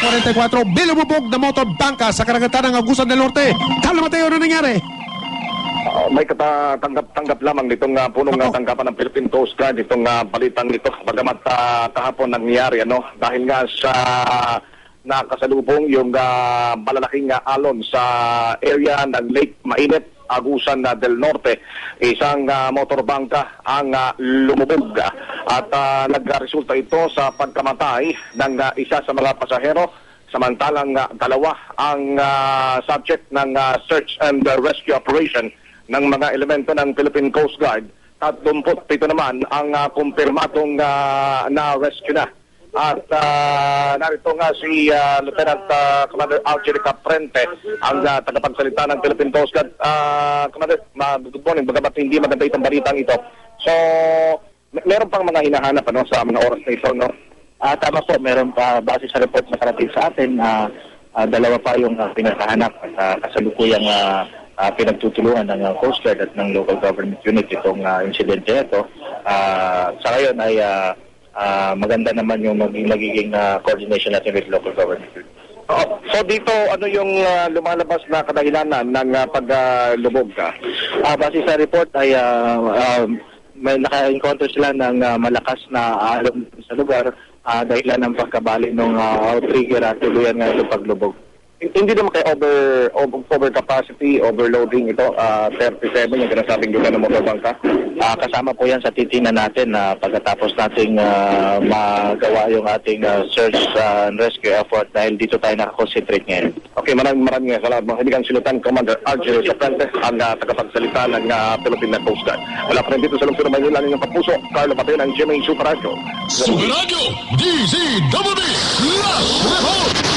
44, bilububog na motor bangka sa karagatan ng Agusan del Norte. Carlo Mateo, ano nangyari? Ah, may katanggap-tanggap lamang nitong uh, punong uh, tanggapan ng Philippine Coast Guard itong uh, balitan nito bagamat ah, kahapon nangyari ano dahil nga sa nakasalubong yung ah, malalaking ah, alon sa area ng Lake Mainit Agusan na del Norte isang uh, motorbangka ang ah, lumubog at ah, nagresulta ito sa pagkamatay ng ah, isa sa mga pasahero samantalang ah, dalawa ang ah, subject ng ah, search and ah, rescue operation ng mga elemento ng Philippine Coast Guard. At 27 naman ang uh, kumpirmatong ah, na-rescue na. At ah, narito nga si ah, Lieutenant ah, Commander Alger Caprente, ang ah, tagapagsalita ng Philippine Coast Guard. Ah, Commander, ma- good morning. Bagamat hindi maganda itong balitang ito. So, mer- meron pang mga hinahanap ano, sa mga oras na ito, no? Ah, tama po, meron pa base sa report na karating sa atin, ah, ah, dalawa pa yung uh, pinakahanap at ah, kasalukuyang ah, ah, pinagtutulungan ng ah, Coast Guard at ng local government unit itong ah, insidente ito. Ah, sa ngayon ay ah, ah, maganda naman yung magiging, magiging ah, coordination natin with local government. So dito, ano yung ah, lumalabas na kadahilanan ng uh, paglubog ka? Ah, base sa report ay ah, ah, may naka-encounter sila ng ah, malakas na alon sa lugar ah, dahilan ng pagkabali ng uh, outrigger at tuluyan nga ito paglubog. Hindi naman kayo over, over, over capacity, overloading ito, ah, 37 yung sinasabing lugar ng motorbangka. Kasama po yan sa titingnan natin na pagkatapos nating ah, magawa yung ating ah, search and rescue effort dahil dito tayo nakakonsentrate ngayon. Okay, maraming maraming salamat. Mga kaibigan, si Lieutenant Commander Argel Saprente, ang uh, tagapagsalita ng uh, Philippine Coast Guard. Wala pa rin dito sa lungsod ng Maynila ng kapuso, Carlo Pateo ng GMA Super Radio. Super Radio, DZWB, Las